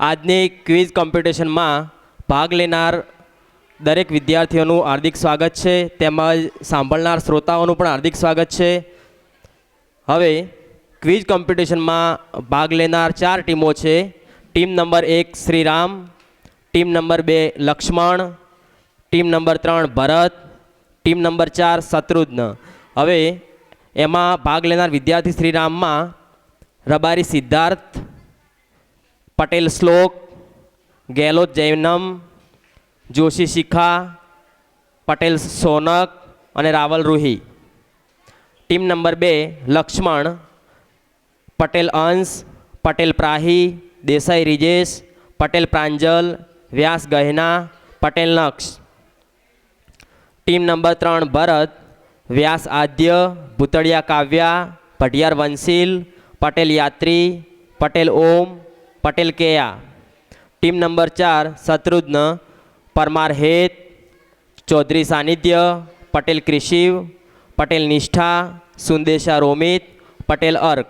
આજની ક્વિઝ કોમ્પિટિશનમાં ભાગ લેનાર દરેક વિદ્યાર્થીઓનું હાર્દિક સ્વાગત છે, તેમજ સાંભળનાર શ્રોતાઓનું પણ હાર્દિક સ્વાગત છે. હવે ક્વિઝ કોમ્પિટિશનમાં ભાગ લેનાર ચાર ટીમો છે. ટીમ નંબર એક શ્રીરામ, ટીમ નંબર બે લક્ષ્મણ, ટીમ નંબર ત્રણ ભરત, ટીમ નંબર ચાર શત્રુઘ્ન. હવે એમાં ભાગ લેનાર વિદ્યાર્થી શ્રીરામમાં રબારી સિદ્ધાર્થ પટેલ શ્લોક ગેહલોત જૈનમ, જોશી શિખા, પટેલ સોનક અને રાવલ રૂહી. ટીમ નંબર બે, લક્ષ્મણ, પટેલ અંશ, પટેલ પ્રાહી, દેસાઈ રિજેશ, પટેલ પ્રાંજલ, વ્યાસ ગહેના, પટેલ નક્ષ. ટીમ નંબર ત્રણ, ભરત, વ્યાસ આદ્ય, ભૂતળિયા કાવ્યા, ભટિયાર વંશીલ, પટેલ યાત્રી, પટેલ ઓમ પટેલ કેયા ટીમ નંબર ચાર, શત્રુઘ્ન, પરમાર હેત, ચૌધરી સાનિધ્ય, પટેલ ક્રિશિવ પટેલ નિષ્ઠા, સુંદેશા રોમિત, પટેલ અર્ક.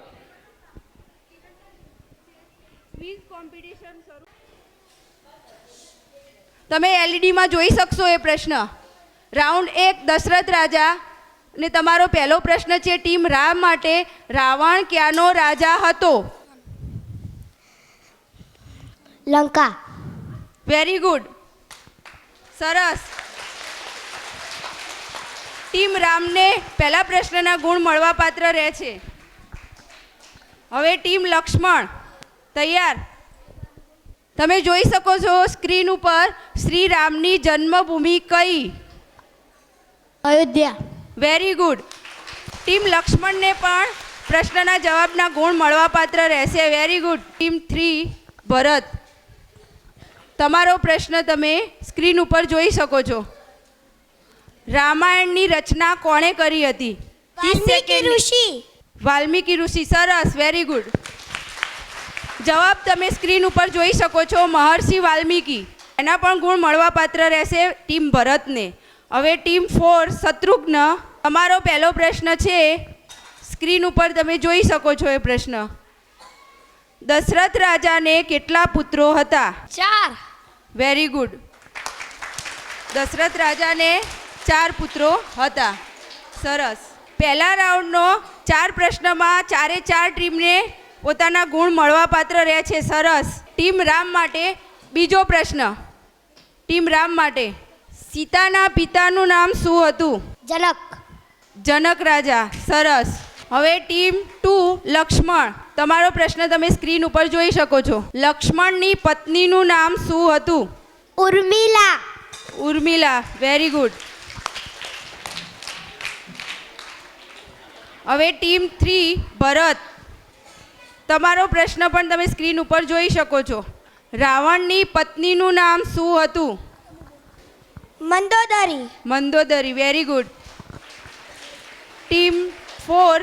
તમે એલઈડીમાં જોઈ શકશો એ પ્રશ્ન. રાઉન્ડ એક, દશરથ રાજા. ને તમારો પહેલો પ્રશ્ન છે, ટીમ રામ માટે રાવણ ક્યાંનો રાજા હતો? લંકા. વેરી ગુડ સરસ. ટીમ રામને પહેલા પ્રશ્નના ગુણ મળવાપાત્ર રહે છે. હવે ટીમ લક્ષ્મણ તૈયાર. તમે જોઈ શકો છો સ્ક્રીન ઉપર શ્રી રામની જન્મભૂમિ કઈ? અયોધ્યા. વેરી ગુડ ટીમ લક્ષ્મણને પણ પ્રશ્નના જવાબના ગુણ મળવાપાત્ર રહેશે. Very good team three Bharat. તમારો પ્રશ્ન તમે સ્ક્રીન ઉપર જોઈ શકો છો. રામાયણની રચના કોણે કરી હતી? વાલ્મીકી ઋષિ. વાલ્મીકી ઋષિ સરસ વેરી ગુડ જવાબ તમે સ્ક્રીન ઉપર જોઈ શકો છો મહર્ષિ વાલ્મીકી. એના પણ ગુણ મળવાપાત્ર રહેશે ટીમ ભરતને. હવે ટીમ ફોર શત્રુઘ્ન. તમારો પહેલો પ્રશ્ન છે સ્ક્રીન ઉપર તમે જોઈ શકો છો એ પ્રશ્ન. દશરથ રાજાને કેટલા પુત્રો હતા? ચાર. વેરી ગુડ દશરથ રાજાને ચાર પુત્રો હતા. સરસ. પહેલા રાઉન્ડનો ચાર પ્રશ્નમાં ચારે ચાર ટીમને પોતાના ગુણ મળવાપાત્ર રહે છે. સરસ. ટીમ રામ માટે બીજો પ્રશ્ન. ટીમ રામ માટે સીતાના પિતાનું નામ શું હતું? જનક. જનક રાજા. સરસ. હવે ટીમ ટુ લક્ષ્મણ. તમારો પ્રશ્ન તમે સ્ક્રીન ઉપર જોઈ શકો છો. લક્ષ્મણની પત્નીનું નામ શું હતું? ઉર્મિલા. ઉર્મિલા વેરી ગુડ હવે ટીમ થ્રી ભરત. તમારો પ્રશ્ન પણ તમે સ્ક્રીન ઉપર જોઈ શકો છો. રાવણની પત્નીનું નામ શું હતું? Mandodari. Mandodari very good team four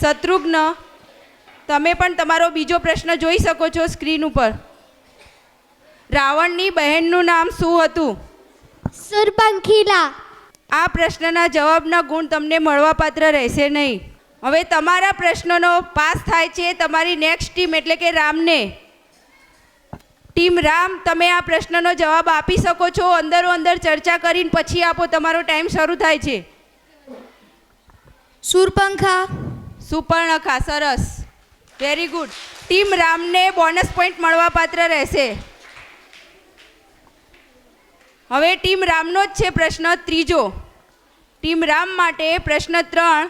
Shatrughna. તમે પણ તમારો બીજો પ્રશ્ન જોઈ શકો છો સ્ક્રીન ઉપર. રાવણની બહેનનું નામ શું હતું? સુરપંખીલા. આ પ્રશ્નના જવાબના ગુણ તમને મળવાપાત્ર રહેશે નહીં. હવે તમારા પ્રશ્નનો પાસ થાય છે તમારી નેક્સ્ટ ટીમ એટલે કે રામને. ટીમ રામ તમે આ પ્રશ્નનો જવાબ આપી શકો છો. અંદરો અંદર ચર્ચા કરીને પછી આપો તમારો ટાઈમ શરૂ થાય છે. સુરપંખા. સુપર્ણખા સરસ. વેરી ગુડ ટીમ રામને બોનસ પોઈન્ટ મળવાપાત્ર રહેશે. હવે ટીમ રામનો જ છે પ્રશ્ન ત્રીજો. ટીમ રામ માટે પ્રશ્ન ત્રણ.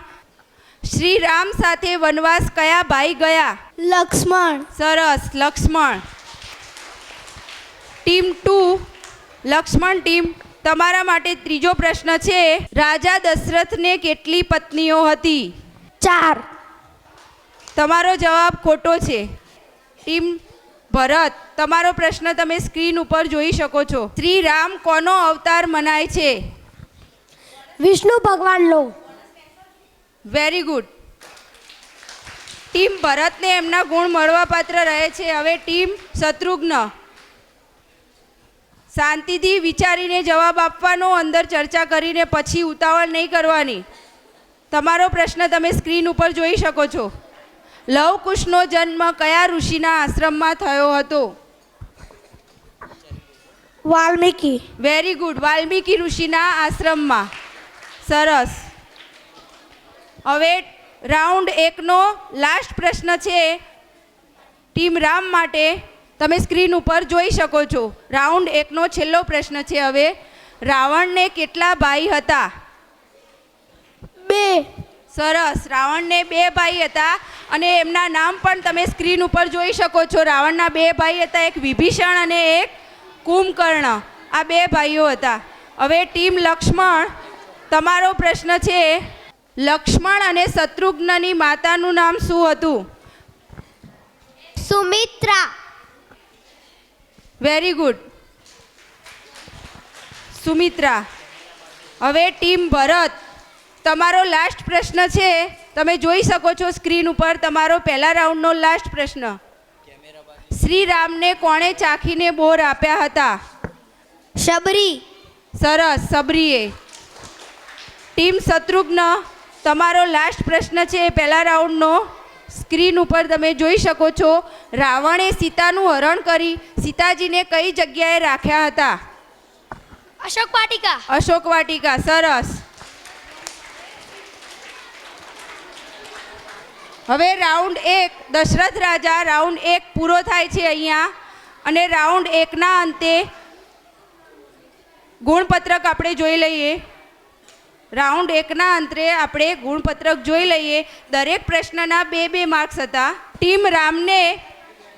શ્રી રામ સાથે વનવાસ કયા ભાઈ ગયા? લક્ષ્મણ. સરસ Laxman. Team two Laxman team તમારા માટે ત્રીજો પ્રશ્ન છે રાજા દશરથને કેટલી પત્નીઓ હતી? ચાર. તમારો જવાબ ખોટો છે. ટીમ ભરત તમારો પ્રશ્ન તમે સ્ક્રીન ઉપર જોઈ શકો છો. શ્રી રામ કોનો અવતાર મનાય છે? વિષ્ણુ ભગવાનનો. વેરી ગુડ ટીમ ભરતને એમના ગુણ મળવાપાત્ર રહે છે. હવે ટીમ શત્રુઘ્ન. શાંતિથી વિચારીને જવાબ આપવાનો અંદર ચર્ચા કરીને પછી ઉતાવળ નહીં કરવાની. તમારો પ્રશ્ન તમે સ્ક્રીન ઉપર જોઈ શકો છો. લવકુશનો જન્મ કયા ઋષિના આશ્રમમાં થયો હતો? વાલ્મીકી. Very good. વાલ્મીકી ઋષિના આશ્રમમાં. સરસ. હવે રાઉન્ડ એકનો લાસ્ટ પ્રશ્ન છે. ટીમ રામ માટે તમે સ્ક્રીન ઉપર જોઈ શકો છો. રાઉન્ડ એકનો છેલ્લો પ્રશ્ન છે હવે. રાવણને કેટલા ભાઈ હતા? બે. સરસ. રાવણને બે ભાઈ હતા અને એમના નામ પણ તમે સ્ક્રીન ઉપર જોઈ શકો છો. રાવણના બે ભાઈ હતા એક વિભીષણ અને એક કુંભકર્ણ. આ બે ભાઈઓ હતા. હવે ટીમ લક્ષ્મણ તમારો પ્રશ્ન છે લક્ષ્મણ અને શત્રુઘ્નની માતાનું નામ શું હતું? સુમિત્રા. વેરી ગુડ સુમિત્રા હવે ટીમ ભરત તમારો લાસ્ટ પ્રશ્ન છે. તમે જોઈ શકો છો સ્ક્રીન ઉપર તમારો પહેલા રાઉન્ડનો લાસ્ટ પ્રશ્ન. શ્રી રામને કોણે ચાખીને બોર આપ્યા હતા? શબરી. સરસ સબરીએ ટીમ શત્રુઘ્ન તમારો લાસ્ટ પ્રશ્ન છે પહેલા રાઉન્ડનો સ્ક્રીન ઉપર તમે જોઈ શકો છો રાવણે સીતાનું હરણ કરી સીતાજીને કઈ જગ્યાએ રાખ્યા હતા? અશોક વાટિકા. અશોક વાટિકા સરસ. હવે રાઉન્ડ એક દશરથ રાજા રાઉન્ડ એક પૂરો થાય છે અહીંયા. અને રાઉન્ડ એકના અંતે ગુણપત્રક આપણે જોઈ લઈએ. રાઉન્ડ એકના અંતરે આપણે ગુણપત્રક જોઈ લઈએ. દરેક પ્રશ્નના બે બે માર્ક્સ હતા. ટીમ રામને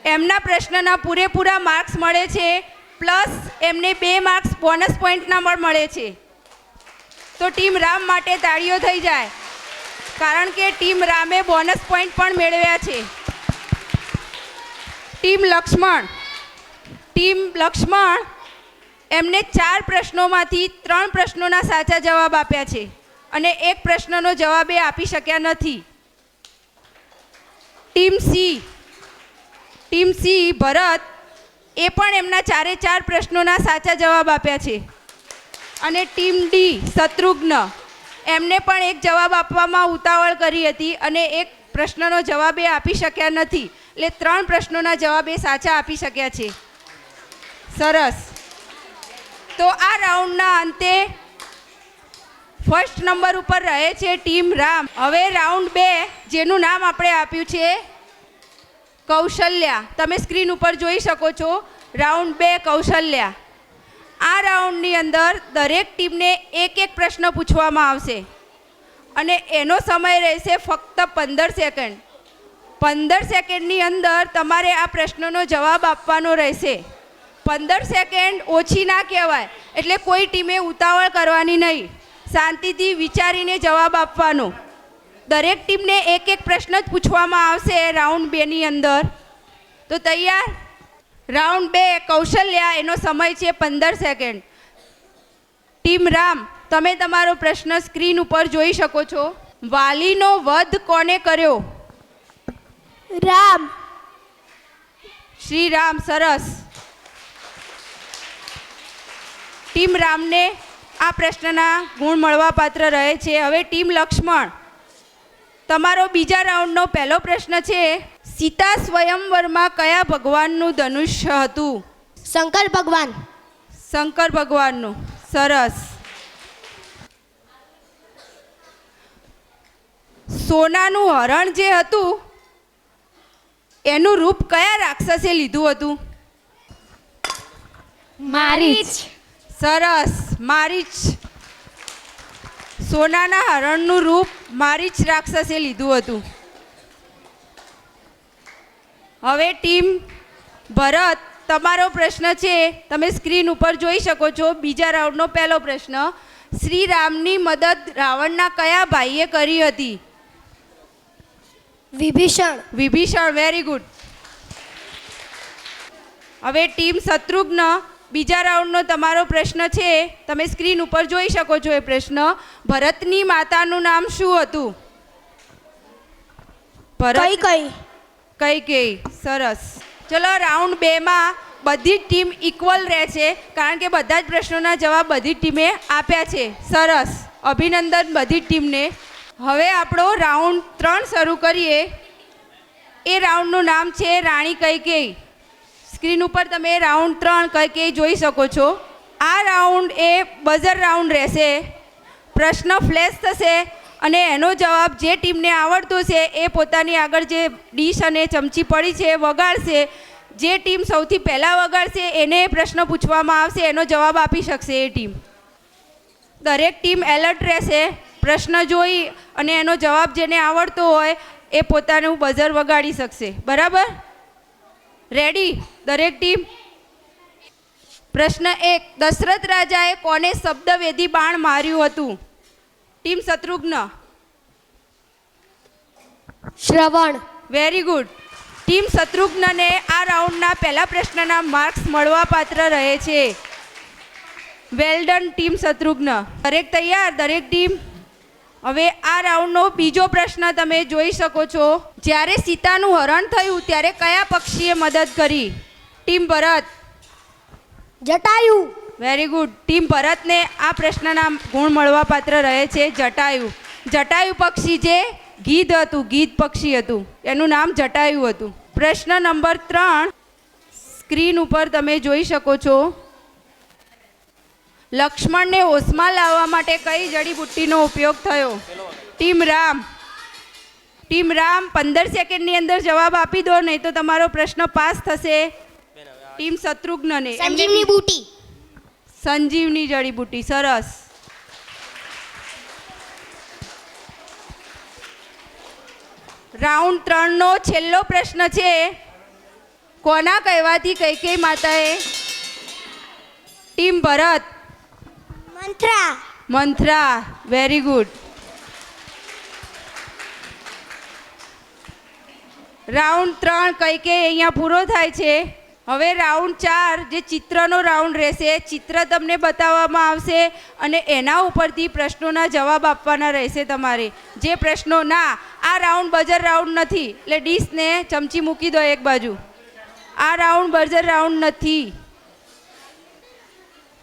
એમના પ્રશ્નના પૂરેપૂરા માર્ક્સ મળે છે, પ્લસ એમને બે માર્ક્સ બોનસ પોઈન્ટના પણ મળે છે. તો ટીમ રામ માટે તાળીઓ થઈ જાય. કારણ કે ટીમ રામે બોનસ પોઈન્ટ પણ મેળવ્યા છે. ટીમ લક્ષ્મણ. ટીમ લક્ષ્મણ એમને ચાર પ્રશ્નોમાંથી ત્રણ પ્રશ્નોના સાચા જવાબ આપ્યા છે. અને એક પ્રશ્નનો જવાબ એ આપી શક્યા નથી. Team C. Team C Bharat એ પણ એમના ચારે ચાર પ્રશ્નોના સાચા જવાબ આપ્યા છે. અને ટીમ ડી શત્રુઘ્ન એમને પણ એક જવાબ આપવામાં ઉતાવળ કરી હતી અને એક પ્રશ્નનો જવાબ એ આપી શક્યા નથી. એટલે ત્રણ પ્રશ્નોના જવાબ એ સાચા આપી શક્યા છે. સરસ. તો આ રાઉન્ડના અંતે ફર્સ્ટ નંબર ઉપર રહે છે ટીમ રામ. હવે રાઉન્ડ બે, જેનું નામ આપણે આપ્યું છે કૌશલ્યા. તમે સ્ક્રીન ઉપર જોઈ શકો છો, રાઉન્ડ બે કૌશલ્યા. આ રાઉન્ડની અંદર દરેક ટીમને એક એક પ્રશ્ન પૂછવામાં આવશે. અને એનો સમય રહેશે ફક્ત પંદર સેકન્ડ. પંદર સેકન્ડની અંદર તમારે આ પ્રશ્નનો જવાબ આપવાનો રહેશે. પંદર સેકન્ડ ઓછી ના કહેવાય. એટલે કોઈ ટીમે ઉતાવળ કરવાની નહીં. શાંતિથી વિચારીને જવાબ આપવાનો. દરેક ટીમને એક એક પ્રશ્ન જ પૂછવામાં આવશે રાઉન્ડ બેની અંદર. તો તૈયાર? રાઉન્ડ બે કૌશલ્યા એનો સમય છે પંદર સેકન્ડ. ટીમ રામ તમે તમારો પ્રશ્ન સ્ક્રીન ઉપર જોઈ શકો છો. વાલીનો વધ કોને કર્યો? રામ. શ્રી રામ સરસ. ટીમ રામને આ પ્રશ્નના ગુણ મળવાપાત્ર રહે છે. હવે ટીમ લક્ષ્મણ. તમારો બીજા રાઉન્ડનો પહેલો પ્રશ્ન છે સીતા સ્વયંવરમાં કયા ભગવાનનું ધનુષ્ય હતું? શંકર ભગવાન. શંકર ભગવાનનું. સરસ. સોનાનું હરણ જે હતું એનું રૂપ કયા રાક્ષસે લીધું હતું? મારીચ સરસ મારી જ સોનાના હરણનું રૂપ મારી જ રાક્ષસે લીધું હતું. હવે ટીમ ભરત તમારો પ્રશ્ન છે તમે સ્ક્રીન ઉપર જોઈ શકો છો બીજા રાઉન્ડનો પહેલો પ્રશ્ન શ્રી રામની મદદ રાવણના કયા ભાઈએ કરી હતી? વિભીષણ. વિભીષણ વેરી ગુડ હવે ટીમ શત્રુઘ્ન બીજા રાઉન્ડનો તમારો પ્રશ્ન છે તમે સ્ક્રીન ઉપર જોઈ શકો છો એ પ્રશ્ન. ભરતની માતાનું નામ શું હતું? કઈ ભરત કઈ કઈ? કઈ સરસ. ચલો રાઉન્ડ બેમાં બધી જ ટીમ ઇક્વલ રહે છે કારણ કે બધા જ પ્રશ્નોના જવાબ બધી જ ટીમે આપ્યા છે. સરસ. અભિનંદન બધી જ ટીમને. હવે આપણો રાઉન્ડ ત્રણ શરૂ કરીએ. એ રાઉન્ડનું નામ છે રાણી કૈકેયી. સ્ક્રીન ઉપર તમે રાઉન્ડ ત્રણ કઈ જોઈ શકો છો. આ રાઉન્ડ એ બઝર રાઉન્ડ રહેશે. પ્રશ્ન ફ્લેશ થશે અને એનો જવાબ જે ટીમને આવડતો છે એ પોતાની આગળ જે ડીશ અને ચમચી પડી છે એ વગાડશે. જે ટીમ સૌથી પહેલાં વગાડશે એને પ્રશ્ન પૂછવામાં આવશે, એનો જવાબ આપી શકશે એ ટીમ. દરેક ટીમ એલર્ટ રહેશે, પ્રશ્ન જોઈ અને એનો જવાબ જેને આવડતો હોય એ પોતાનું બઝર વગાડી શકશે. બરાબર? રેડી દરેક ટીમ પ્રશ્ન એક દશરથ રાજાએ કોને શબ્દવેદી બાણ માર્યું હતું? Team Shatrughna. Shravan. Very good team શત્રુઘ્નને આ રાઉન્ડના પહેલા પ્રશ્નના માર્ક્સ મળવાપાત્ર રહે છે. Well done team Shatrughna. દરેક તૈયાર? દરેક ટીમ હવે આ રાઉન્ડનો બીજો પ્રશ્ન તમે જોઈ શકો છો. જ્યારે સીતાનું હરણ થયું ત્યારે કયા પક્ષીએ મદદ કરી? Team Bharat. Jatayu. Very good team ભરતને આ પ્રશ્નના ગુણ મળવાપાત્ર રહે છે. જટાયુ. જટાયુ પક્ષી જે ગીધ હતું ગીધ પક્ષી હતું. એનું નામ જટાયુ હતું. પ્રશ્ન નંબર ત્રણ સ્ક્રીન ઉપર તમે જોઈ શકો છો. લક્ષ્મણને હોશમાં લાવવા માટે કઈ જડીબુટ્ટીનો ઉપયોગ થયો? ટીમ રામ. ટીમ રામ પંદર સેકન્ડની અંદર જવાબ આપી દો નહીં તો તમારો પ્રશ્ન પાસ થશે. ટીમ શત્રુઘ્નને. સંજીવની બુટી. સંજીવની જડીબુટ્ટી સરસ. રાઉન્ડ ત્રણનો છેલ્લો પ્રશ્ન છે. કોના કહેવાથી કઈ કઈ માતાએ team Bharat? Mantra Manthara very good round ત્રણ કઈ કે અહીંયા પૂરો થાય છે. હવે રાઉન્ડ ચાર જે ચિત્રનો રાઉન્ડ રહેશે, ચિત્ર તમને બતાવવામાં આવશે અને એના ઉપરથી પ્રશ્નોના જવાબ આપવાના રહેશે તમારે. જે પ્રશ્નો, ના, આ રાઉન્ડ બજર રાઉન્ડ નથી. એટલે ડીશને ચમચી મૂકી દો એક બાજુ. આ રાઉન્ડ બજર રાઉન્ડ નથી.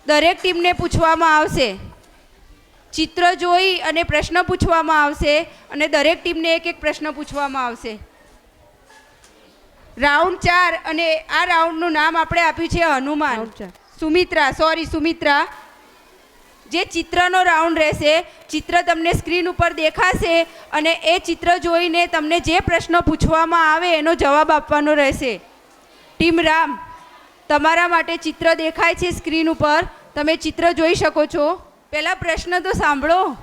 દરેક ટીમને પૂછવામાં આવશે. ચિત્ર જોઈ અને પ્રશ્ન પૂછવામાં આવશે અને દરેક ટીમને એક એક પ્રશ્ન પૂછવામાં આવશે. રાઉન્ડ ચાર અને આ રાઉન્ડનું નામ આપણે આપ્યું છે હનુમાન. સુમિત્રા સોરી સુમિત્રા. જે ચિત્રનો રાઉન્ડ રહેશે ચિત્ર તમને સ્ક્રીન ઉપર દેખાશે અને એ ચિત્ર જોઈને તમને જે પ્રશ્ન પૂછવામાં આવે એનો જવાબ આપવાનો રહેશે. ટીમ રામ તમારા માટે ચિત્ર દેખાય છે સ્ક્રીન ઉપર. તમે ચિત્ર જોઈ શકો છો. પહેલાં પ્રશ્ન તો સાંભળો.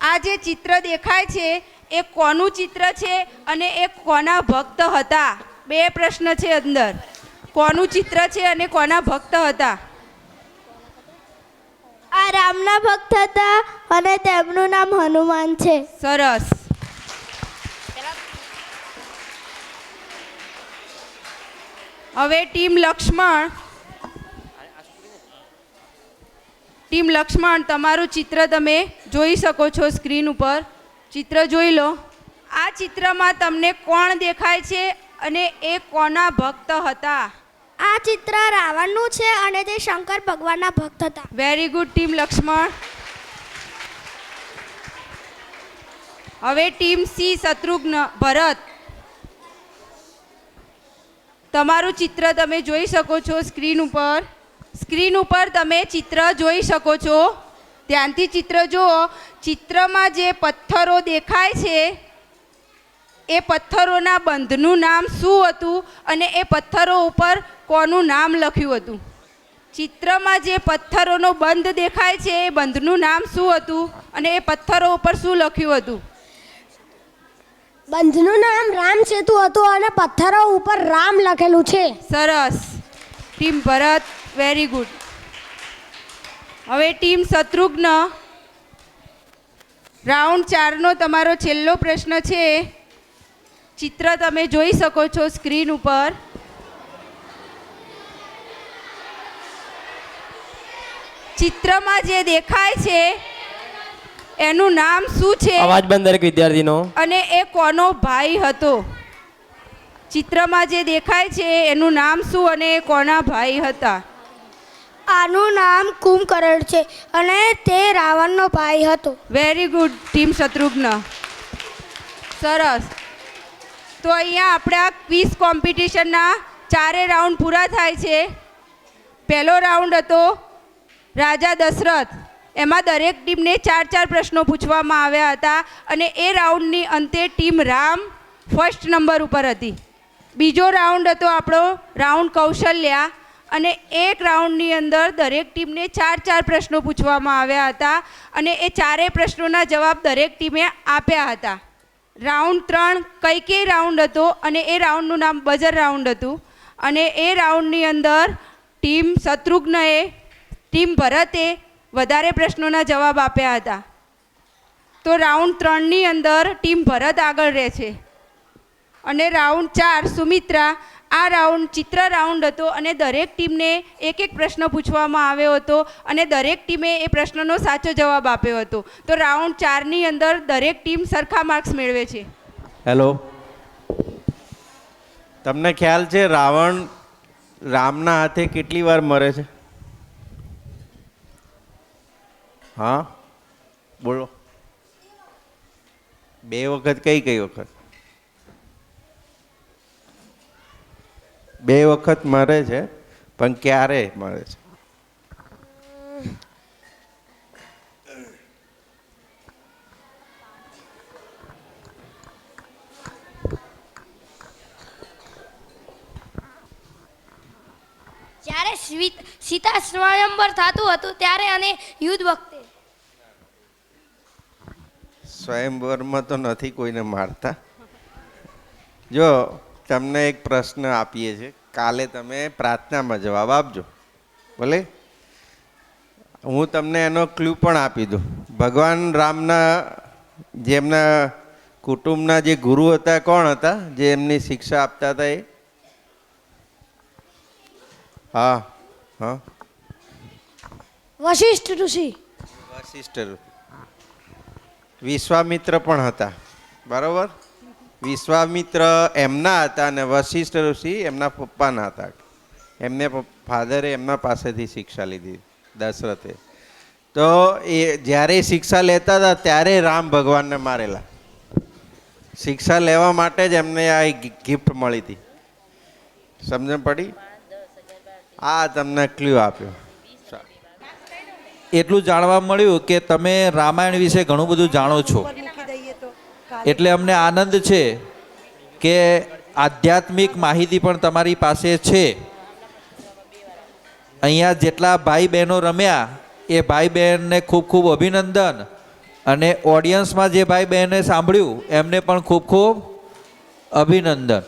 આ જે ચિત્ર દેખાય છે એ કોનું ચિત્ર છે અને એ કોના ભક્ત હતા? બે પ્રશ્ન છે અંદર. કોનું ચિત્ર છે અને કોના ભક્ત હતા? આ રામના ભક્ત હતા અને તેમનું નામ હનુમાન છે. સરસ. હવે ટીમ લક્ષ્મણ. ટીમ લક્ષ્મણ તમારું ચિત્ર તમે જોઈ શકો છો સ્ક્રીન ઉપર. ચિત્ર જોઈ લો. આ ચિત્રમાં તમને કોણ દેખાય છે અને એ કોના ભક્ત હતા? આ ચિત્ર રાવણનું છે અને તે શંકર ભગવાનના ભક્ત હતા. વેરી ગુડ ટીમ લક્ષ્મણ હવે ટીમ સી શત્રુઘ્ન ભરત. તમારું ચિત્ર તમે જોઈ શકો છો સ્ક્રીન ઉપર. સ્ક્રીન ઉપર તમે ચિત્ર જોઈ શકો છો. ધ્યાનથી ચિત્ર જુઓ. ચિત્રમાં જે પથ્થરો દેખાય છે એ પથ્થરોના બંધનું નામ શું હતું અને એ પથ્થરો ઉપર કોનું નામ લખ્યું હતું? ચિત્રમાં જે પથ્થરોનો બંધ દેખાય છે એ બંધનું નામ શું હતું અને એ પથ્થરો ઉપર શું લખ્યું હતું? બંધનું નામ રામ સેતુ હતું અને પથ્થરો ઉપર રામ લખેલું છે. સરસ. ટીમ ભરત વેરી ગુડ હવે ટીમ શત્રુઘ્ન. રાઉન્ડ ચારનો તમારો છેલ્લો પ્રશ્ન છે. ચિત્ર તમે જોઈ શકો છો સ્ક્રીન ઉપર. ચિત્રમાં જે દેખાય છે એનું નામ શું છે? અવાજ બંધ દરેક વિદ્યાર્થીનો. અને એ કોનો ભાઈ હતો? ચિત્રમાં જે દેખાય છે એનું નામ શું અને એ કોના ભાઈ હતા? આનું નામ કુંભકરણ છે અને તે રાવણનો ભાઈ હતો. વેરી ગુડ ટીમ શત્રુઘ્ન સરસ. તો અહીંયા આપણા ક્વિઝ કોમ્પિટિશનના ચારે રાઉન્ડ પૂરા થાય છે. પહેલો રાઉન્ડ હતો રાજા દશરથ. એમાં દરેક ટીમને ચાર ચાર પ્રશ્નો પૂછવામાં આવ્યા હતા અને એ રાઉન્ડની અંતે ટીમ રામ ફર્સ્ટ નંબર ઉપર હતી. બીજો રાઉન્ડ હતો આપણો રાઉન્ડ કૌશલ્યા. અને એક રાઉન્ડની અંદર દરેક ટીમને ચાર ચાર પ્રશ્નો પૂછવામાં આવ્યા હતા અને એ ચારેય પ્રશ્નોના જવાબ દરેક ટીમે આપ્યા હતા. રાઉન્ડ ત્રણ કઈ કઈ રાઉન્ડ હતો અને એ રાઉન્ડનું નામ બજર રાઉન્ડ હતું. અને એ રાઉન્ડની અંદર ટીમ શત્રુઘ્નએ, ટીમ ભરતે વધારે પ્રશ્નોના જવાબ આપ્યા હતા. તો રાઉન્ડ ત્રણની અંદર ટીમ ભરત આગળ રહે છે. અને રાઉન્ડ ચાર સુમિત્રા આ રાઉન્ડ ચિત્ર રાઉન્ડ હતો અને દરેક ટીમને એક એક પ્રશ્ન પૂછવામાં આવ્યો હતો અને દરેક ટીમે એ પ્રશ્નનો સાચો જવાબ આપ્યો હતો. તો રાઉન્ડ ચારની અંદર દરેક ટીમ સરખા માર્ક્સ મેળવે છે. હેલો તમને ખ્યાલ છે રાવણ રામના હાથે કેટલી વાર મરે છે? હા? બોલો. બે વખત કઈ કઈ વખત? બે વખત મરે છે પણ ક્યારે મરે છે? જ્યારે સીતા સ્વયંવર થતું હતું ત્યારે અને યુદ્ધ વખતે. સ્વયંવરમાં તો નથી કોઈને મારતા. જો તમને એક પ્રશ્ન આપીએ છીએ. કાલે તમે પ્રાર્થનામાં જવાબ આપજો. ભલે? હું તમને એનો ક્લુ પણ આપી દઉં. ભગવાન રામના જેમના કુટુંબના જે ગુરુ હતા કોણ હતા? જે એમની શિક્ષા આપતા હતા એ? હા હા. વશિષ્ઠ ઋષિ. વશિષ્ઠ વિશ્વામિત્ર પણ હતા. બરાબર? વિશ્વામિત્ર એમના હતા અને વશિષ્ઠ ઋષિ એમના પપ્પાના હતા. એમને ફાધરે એમના પાસેથી શિક્ષા લીધી દશરથે. તો એ જ્યારે શિક્ષા લેતા હતા ત્યારે રામ ભગવાનને મારેલા. શિક્ષા લેવા માટે જ એમને આ ગિફ્ટ મળી હતી. સમજણ પડી? આ તમને ક્લ્યુ આપ્યો. એટલું જાણવા મળ્યું કે તમે રામાયણ વિશે ઘણું બધું જાણો છો. એટલે અમને આનંદ છે કે આધ્યાત્મિક માહિતી પણ તમારી પાસે છે. અહીંયા જેટલા ભાઈ બહેનો રમ્યા, એ ભાઈ બહેનને ખૂબ ખૂબ અભિનંદન અને ઓડિયન્સમાં જે ભાઈ બહેને સાંભળ્યું, એમને પણ ખૂબ ખૂબ અભિનંદન.